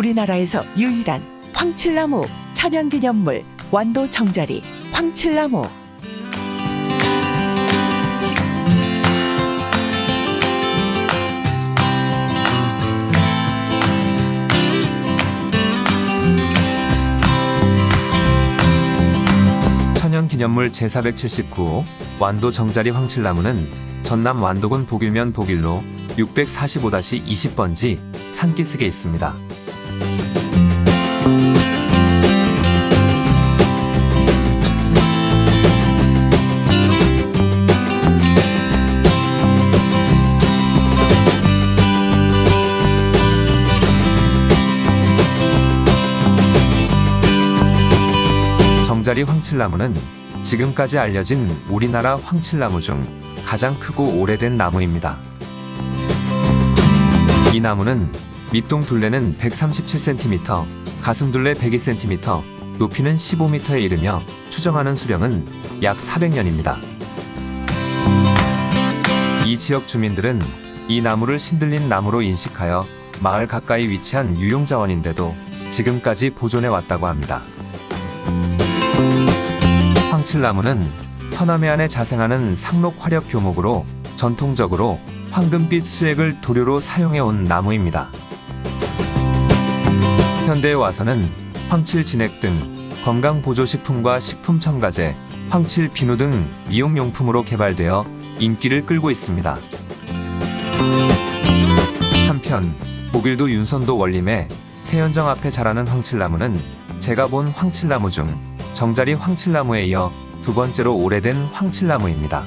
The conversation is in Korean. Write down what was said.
우리나라에서 유일한 황칠나무 천연기념물 완도 정자리 황칠나무 천연기념물 제479호 완도 정자리 황칠나무는 전남 완도군 복일면 복일로 645-20번지 산기슭에 있습니다. 정자리 황칠나무는 지금까지 알려진 우리나라 황칠나무 중 가장 크고 오래된 나무입니다. 이 나무는 밑동 둘레는 137cm, 가슴 둘레 102cm, 높이는 15m에 이르며 추정하는 수령은 약 400년입니다. 이 지역 주민들은 이 나무를 신들린 나무로 인식하여 마을 가까이 위치한 유용자원인데도 지금까지 보존해 왔다고 합니다. 황칠나무는 서남해안에 자생하는 상록 화력 교목으로 전통적으로 황금빛 수액을 도료로 사용해 온 나무입니다. 현대에 와서는 황칠 진액 등 건강보조식품과 식품 첨가제, 황칠 비누 등 미용용품으로 개발되어 인기를 끌고 있습니다. 한편 독일도 윤선도 원림에 세연정 앞에 자라는 황칠나무는 제가 본 황칠나무 중 정자리 황칠나무에 이어 두 번째로 오래된 황칠나무입니다.